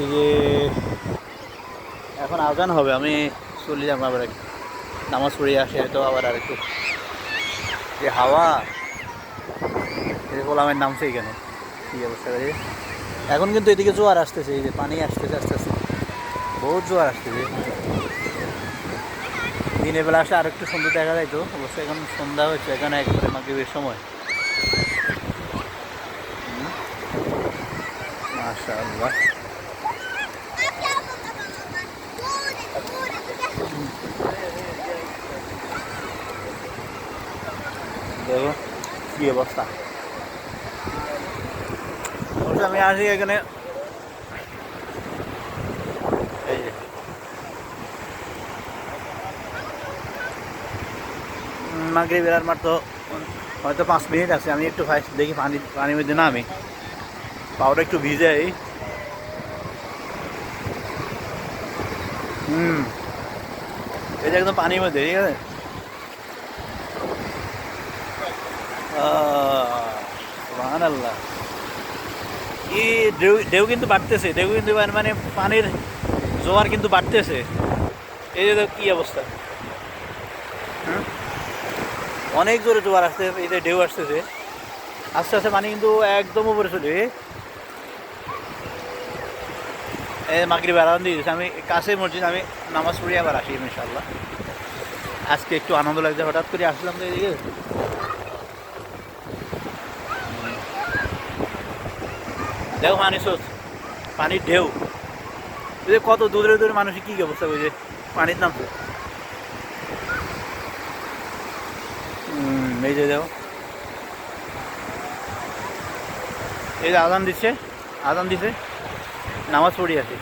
এই যে এখন আজান হবে, আমি চলে যাব আবার নামাজ পড়ে আসে তো আবার আর একটু যে হাওয়া আমার নামছে কেন কী অবস্থা করে এখন কিন্তু এদিকে জোয়ার আসতেছে, এই যে পানি আসতেছে, আস্তে আস্তে। বহুত জোয়ার আসতেছে। দিনের বেলা আসলে আর একটু সুন্দর দেখা যায় তো। অবশ্যই এখন সন্ধ্যা হচ্ছে এখানে একবারে মাগরিবের সময়। মাশা দেখো কি অবস্থা? আমি আসি এখানে। এই বেড়ার মাত্র হয়তো পাঁচ মিনিট আছে। আমি একটু দেখি, পানি পানির মধ্যে নামি। পাউডার একটু ভিজাই। হুম এটা একদম পানির মধ্যে, ঠিক আছে? আল্লাহ ই ঢেউ ঢেউ কিন্তু বাড়তেছে ঢেউ কিন্তু মানে- মানে পানির জোয়ার কিন্তু বাড়তেছে। এই যে কি অবস্থা? অনেক জোরে জোয়ার আসতে এই যে ঢেউ আসতেছে। আস্তে আস্তে পানি কিন্তু একদম উপরে চলে এই মাগরি বেড়ান দিয়ে দিয়েছে, আমি কাছে মসজিদ, আমি নামাজ পড়ি আবার আসি ইনশাল্লাহ আজকে একটু আনন্দ লাগছে, হঠাৎ করে আসলাম তো এদিকে। দেখো পানি স্রোত পানির ঢেউ। যে কত দূরে দূরে মানুষের কী অবস্থা যে পানির নাম এই যে দেখো এই যে আজান দিচ্ছে, আজান দিছে, নামাজ পড়ি আছে।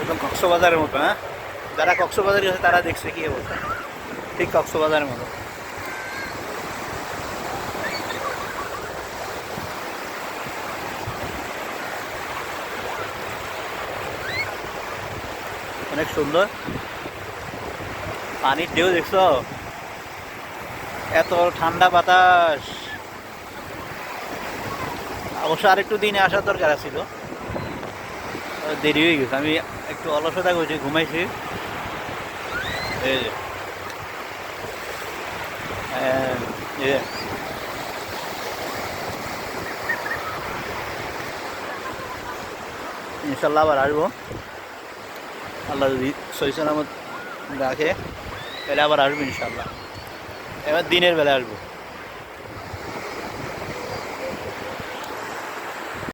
একদম কক্সবাজারের মতো হ্যাঁ? যারা কক্সবাজারে আছে তারা দেখছে কি অবস্থা। ঠিক কক্সবাজারের মতো। অনেক সুন্দর। পানির ঢেউ দেখছ? এত ঠান্ডা বাতাস। অবশ্য আরেকটু দিনে আসার দরকার ছিল দেরি হয়ে গেছে, আমি একটু অলসতা করছি, ঘুমাইছি। ইনশাল্লাহ আবার আসব। আল্লাহ যদি সহি সালামত রাখে তাহলে আবার আসব ইনশাল্লাহ এবার দিনের বেলা আসব।